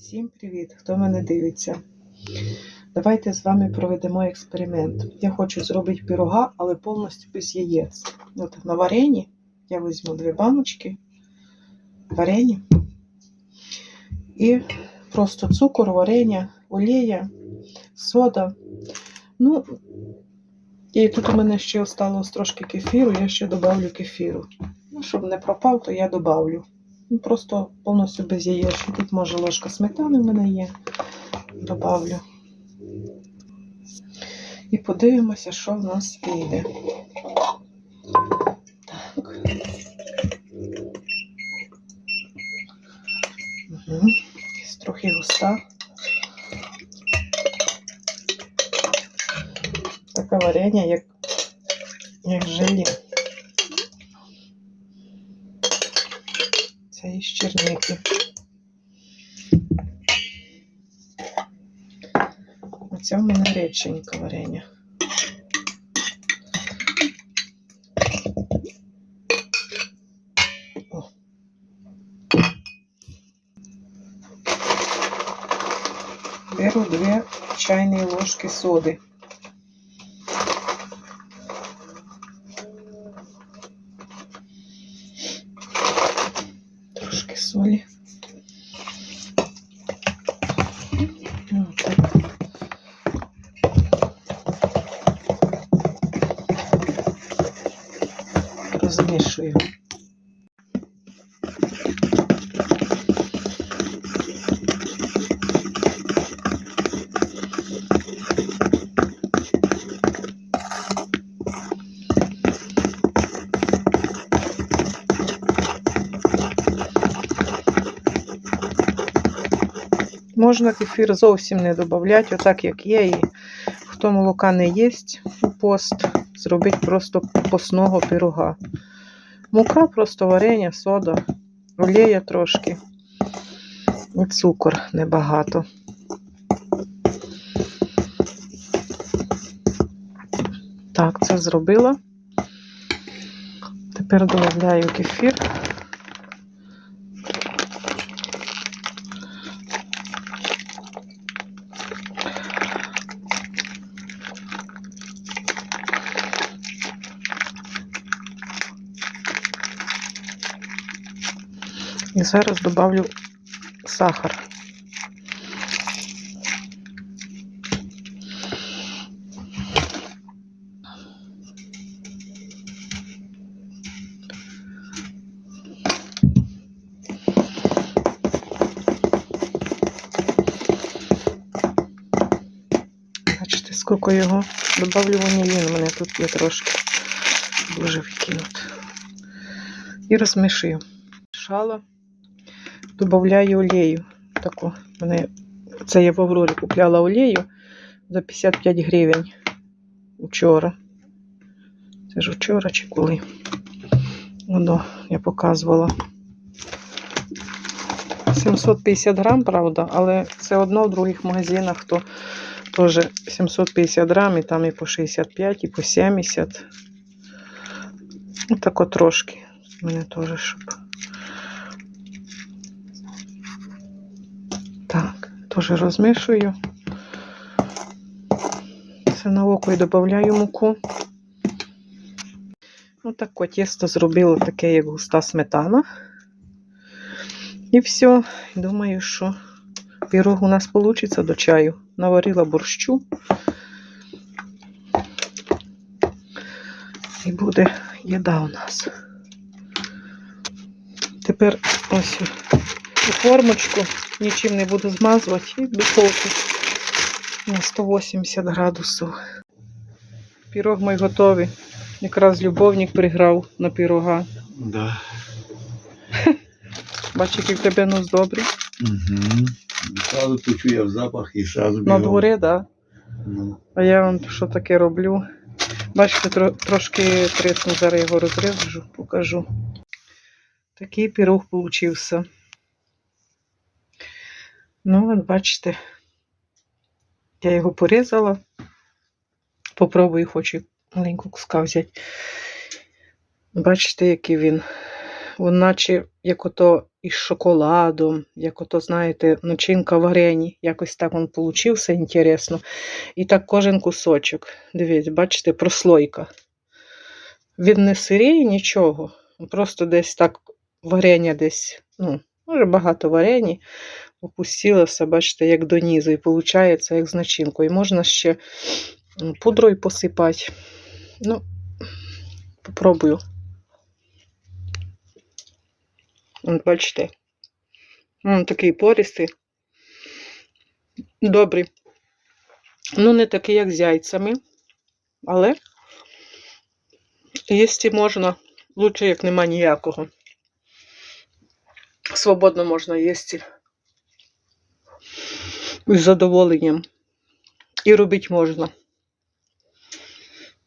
Всім привіт, хто мене дивиться. Давайте з вами проведемо експеримент. Я хочу зробити пірога, але повністю без яєць. От на варені я візьму дві баночки варені і просто цукор, варення, олія, сода. Ну, і тут у мене ще осталось трошки кефіру, я ще додавлю кефіру. Ну, щоб не пропав, то я додавлю. Ну, Просто повністю без яєць. Тут може ложка сметани в мене є. Добавлю. І подивимося, що в нас вийде. Так. Угу. Трохи густа. Таке варення, як, як желе. Це із черники. Оце в мене реченька варення. Беру дві чайні ложки соди. Трошки солі. Отак. Розмішую. Можна кефір зовсім не додавати, отак як є. І хто молока не їсть у пост, зробить просто постного пирога. Мука, просто варення, сода, олія трошки. І цукор небагато. Так, це зробила. Тепер додаю кефір. І зараз добавлю сахар. Бачите, скільки його добавлю ванілін, у мене тут є трошки дуже викинути. І розмішую. Шала, додаю олію. Таку. Мене, це я в Аврорі купляла олію за 55 гривень вчора. Це ж вчора чи коли. Воно я показувала. 750 грам, правда, але це одно в других магазинах, то теж 750 грам, і там і по 65, і по 70. Отако трошки. У мене теж, щоб. Так, теж розмішую. Це на око і додаю муку. Ну так от тісто зробила таке, як густа сметана. І все. Думаю, що пірог у нас вийде до чаю. Наварила борщу. І буде їда у нас. Тепер ось у формочку, нічим не буду змазувати, і в духовку на 180 градусів. Пірог мій готовий. Якраз любовник приграв на пірога. Да. Бачиш, який в тебе нос добрий. Угу. Сразу почує запах і сразу На дворі, так. Да. Ну, А я вам що таке роблю. Бачите, тро, трошки тресну, зараз його розрежу, покажу. Такий пірог получився. Ну, от бачите, я його порізала. Попробую, хочу маленьку куска взяти. Бачите, який він. Він наче як ото із шоколадом, як ото, знаєте, начинка варені. Якось так він получився, інтересно. І так кожен кусочок. Дивіться, бачите, прослойка. Він не сиріє нічого. Просто десь так варення десь, ну, може багато варені, опустилося, бачите, як донизу, і виходить, як з начинкою. І можна ще пудрою посипати. Ну, попробую. От бачите. Він такий пористий. Добрий. Ну, не такий, як з яйцями, але їсти можна. Лучше, як нема ніякого. Свободно можна їсти. З задоволенням. І робити можна.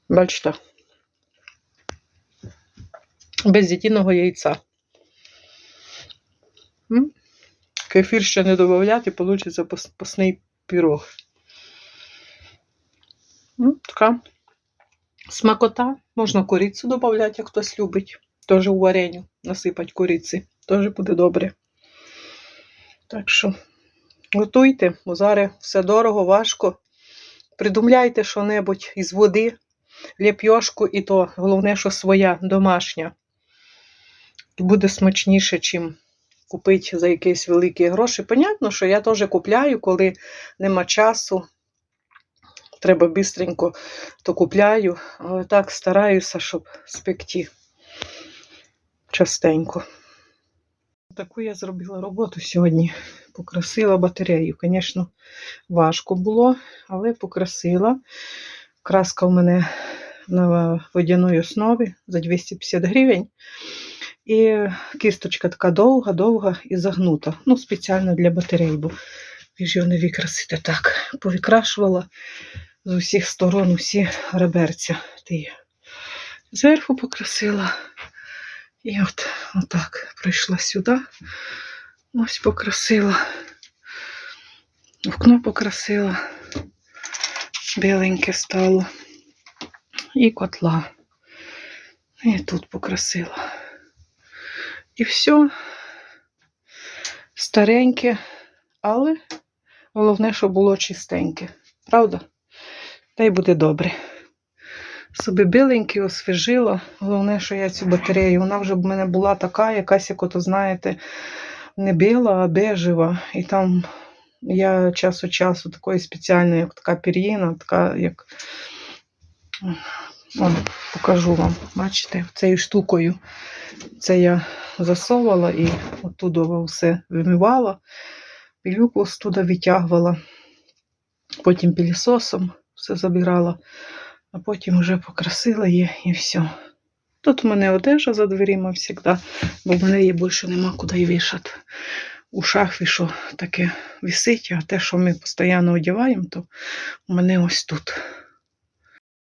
Бачите? Без дітіного яйця. Кефір ще не додати, вийде посний пірог. Така смакота. Можна корицю додати, як хтось любить. Теж у вареню насипати кориці. Теж буде добре. Так що готуйте, бо зараз все дорого, важко. Придумляйте що-небудь із води, ліпьошку, і то головне, що своя, домашня. І буде смачніше, чим купити за якісь великі гроші. Понятно, що я теж купляю, коли нема часу. Треба бистренько, то купляю, але так стараюся, щоб спекти частенько. Таку я зробила роботу сьогодні. Покрасила батарею. Звісно, важко було, але покрасила. Краска в мене на водяній основі за 250 гривень. І кісточка така довга, довга і загнута. Ну, спеціально для батарей, бо ж його не викрасите так. Повикрашувала з усіх сторон усі реберця. Ті. Зверху покрасила. І от отак прийшла сюди. Ось покрасила. Окно покрасила. Біленьке стало. І котла. І тут покрасила. І все. Стареньке, але головне, щоб було чистеньке. Правда? Та й буде добре. Собі біленький освіжила. Головне, що я цю батарею, вона вже в мене була така, якась, як ото, знаєте, не біла, а бежева. І там я час від часу такої спеціальної, як така пір'їна, така, як. Вон, покажу вам, бачите, цією штукою. Це я засовувала і оттуда все вимивала, пилюку туди витягувала, потім пілісосом все забирала, а потім вже покрасила її і все. Тут у мене одежа за дверима завжди, бо в мене її більше нема куди вішати. У шахві, що таке висить, а те, що ми постійно одягаємо, то у мене ось тут.